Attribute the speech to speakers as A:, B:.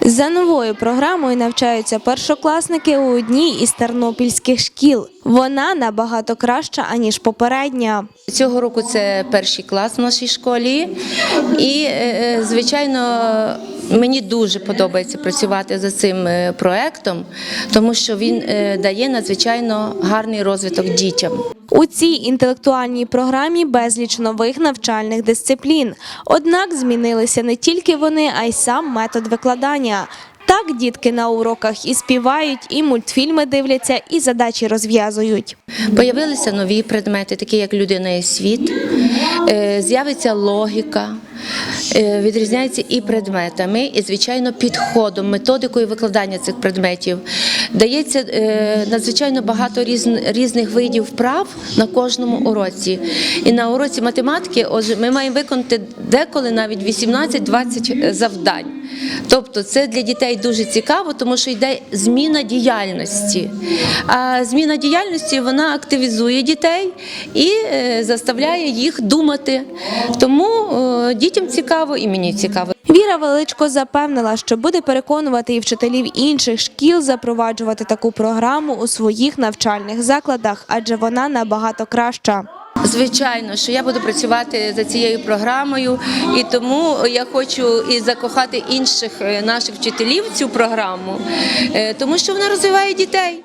A: За новою програмою навчаються першокласники у одній із тернопільських шкіл. Вона набагато краща аніж попередня.
B: Цього року це перший клас в нашій школі, і е, е, звичайно мені дуже подобається працювати за цим е, проектом, тому що він е, дає надзвичайно гарний розвиток дітям.
A: У цій інтелектуальній програмі безліч нових навчальних дисциплін. Однак змінилися не тільки вони, а й сам метод викладання. Так дітки на уроках і співають, і мультфільми дивляться, і задачі розв'язують.
B: Появилися нові предмети, такі як людина і світ, з'явиться логіка, е, відрізняється і предметами, і, звичайно, підходом, методикою викладання цих предметів. Дається е, надзвичайно багато різних видів вправ на кожному уроці. І на уроці математики ми маємо виконати деколи навіть 18-20 завдань. Тобто це для дітей дуже цікаво, тому що йде зміна діяльності. А зміна діяльності вона активізує дітей і е, заставляє їх думати. Тому е, дітям цікаво і мені цікаво.
A: Віра Величко запевнила, що буде переконувати і вчителів інших шкіл запроваджувати таку програму у своїх навчальних закладах, адже вона набагато краща.
B: Звичайно, що я буду працювати за цією програмою, і тому я хочу і закохати інших е, наших вчителів в цю програму, е, тому що вона розвиває дітей.